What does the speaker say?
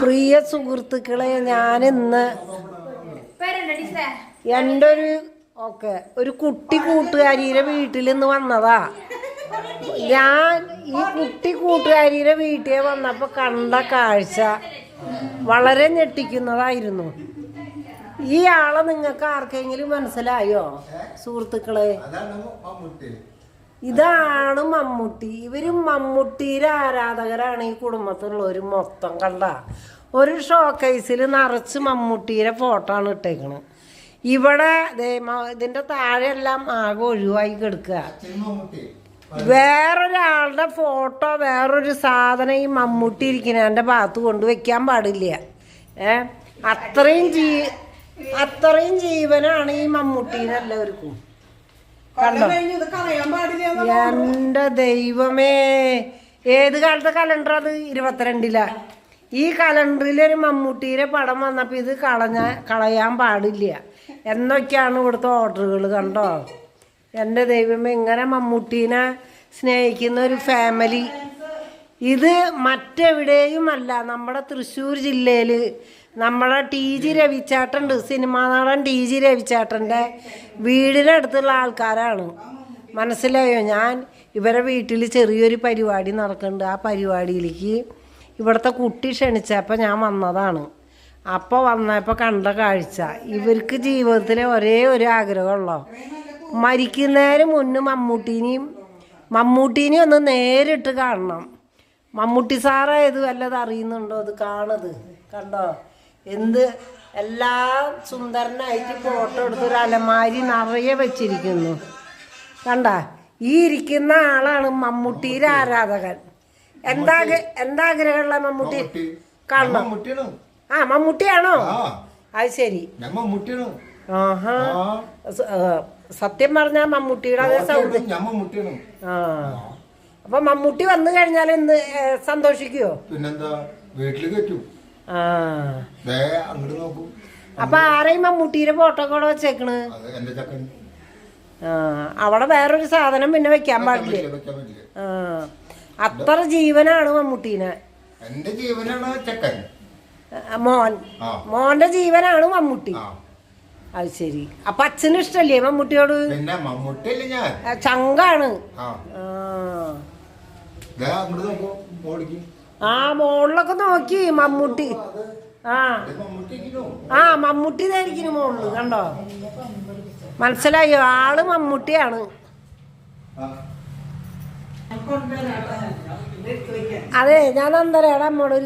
പ്രിയ സുഹൃത്തുക്കളെ ഞാൻ ഇന്ന് എന്റെ ഒരു ഓക്കെ ഒരു കുട്ടി കൂട്ടുകാരിയുടെ വീട്ടിൽ നിന്ന് വന്നതാ. ഞാൻ ഈ കുട്ടി കൂട്ടുകാരിയുടെ വീട്ടിൽ വന്നപ്പോൾ കണ്ട കാഴ്ച വളരെ ഞെട്ടിക്കുന്നതായിരുന്നു. ഈ ആളെ നിങ്ങൾക്ക് ആർക്കെങ്കിലും മനസ്സിലായോ സുഹൃത്തുക്കളെ? ഇതാണ് മമ്മൂട്ടി. ഇവരും മമ്മൂട്ടിയുടെ ആരാധകരാണ് ഈ കുടുംബത്തിലുള്ളവർ മൊത്തം കണ്ട. ഒരു ഷോ കേസിൽ നിറച്ച് മമ്മൂട്ടിയുടെ ഫോട്ടോ ആണ് ഇട്ടേക്കണത് ഇവിടെ ഇതിന്റെ താഴെയെല്ലാം ആകെ ഒഴിവായി കിടക്കുക. വേറൊരാളുടെ ഫോട്ടോ വേറൊരു സാധനം ഈ മമ്മൂട്ടി ഇരിക്കുന്നതിന്റെ ഭാഗത്ത് കൊണ്ട് വെക്കാൻ പാടില്ല. ഏ? അത്രയും ജീ അത്രയും ജീവനാണ് ഈ മമ്മൂട്ടീനെ എല്ലാവർക്കും കണ്ടോ? എന്റെ ദൈവമേ. ഏത് കാലത്തെ കലണ്ടർ അത്? ഇരുപത്തിരണ്ടില. ഈ കലണ്ടറിൽ ഒരു മമ്മൂട്ടിയുടെ പടം വന്നപ്പോൾ ഇത് കളഞ്ഞ കളയാൻ പാടില്ല. എന്നൊക്കെയാണ് ഇവിടുത്തെ ഓർഡറുകൾ കണ്ടോ? എന്റെ ദൈവമേ ഇങ്ങനെ മമ്മൂട്ടീനെ സ്നേഹിക്കുന്ന ഒരു ഫാമിലി ഇത് മറ്റെവിടെയുമല്ല നമ്മുടെ തൃശ്ശൂർ ജില്ലയിൽ നമ്മുടെ ടി ജി രവിച്ചേട്ടനുണ്ട് സിനിമാ നടൻ ടി ജി രവിച്ചേട്ടന്റെ വീടിനടുത്തുള്ള ആൾക്കാരാണ്. മനസ്സിലായോ? ഞാൻ ഇവരെ വീട്ടിൽ ചെറിയൊരു പരിപാടി നടക്കുന്നുണ്ട് ആ പരിപാടിയിലേക്ക് ഇവിടുത്തെ കുട്ടി ക്ഷണിച്ചപ്പോൾ ഞാൻ വന്നതാണ്. അപ്പോൾ വന്നപ്പോൾ കണ്ട കാഴ്ച. ഇവർക്ക് ജീവിതത്തിലെ ഒരേ ഒരു ആഗ്രഹമുള്ളോ? മരിക്കുന്നതിന് മുന്നേ മമ്മൂട്ടീനെയും മമ്മൂട്ടീനെയും ഒന്ന് നേരിട്ട് കാണണം. മമ്മൂട്ടി സാറായത് ഇത് അറിയുന്നുണ്ടോ അത് കാണത് കണ്ടോ? എന്ത് എല്ലാം സുന്ദരനായിട്ട് ഫോട്ടോ എടുത്ത് ഒരു അലമാരി നിറയെ വെച്ചിരിക്കുന്നു. കണ്ട? ഈ ഇരിക്കുന്ന ആളാണ് മമ്മൂട്ടിയുടെ ആരാധകൻ. എന്താ എന്താഗ്രഹമുള്ള മമ്മൂട്ടി? കാണണം. ആ മമ്മൂട്ടിയാണോ? അത് ശരി. ആഹാ. സത്യം പറഞ്ഞാൽ മമ്മൂട്ടിയുടെ അതേ സൗണ്ട് ഞാൻ ആ. അപ്പൊ മമ്മൂട്ടി വന്നു കഴിഞ്ഞാൽ എന്ത് സന്തോഷിക്കുവോ? പിന്നെന്താ? വീട്ടിൽ കയറ്റും. അപ്പൊ ആരെയും മമ്മൂട്ടിയുടെ ഫോട്ടോ കൂടെ വെച്ചേക്കണ്? ആ അവിടെ വേറൊരു സാധനം പിന്നെ വെക്കാൻ പാടില്ല? ആ. അത്ര ജീവനാണ് മമ്മൂട്ടീനെ. എന്റെ ജീവനാണ് ചക്കൻ. മോൻ. മോന്റെ ജീവനാണ് മമ്മൂട്ടി. അത് ശരി. അപ്പൊ അച്ഛന് ഇഷ്ടല്ലേ മമ്മൂട്ടിയോട്? ചങ്കാണ്. ആ. ആ മോളിലൊക്കെ നോക്കി മമ്മൂട്ടി. ആ. ആ മമ്മൂട്ടി ഇതായിരിക്കും മോളിൽ കണ്ടോ? മനസ്സിലായോ ആൾ മമ്മൂട്ടിയാണ്. അതെ ഞാൻ അന്തരേടാ അമ്മോട് ഒരു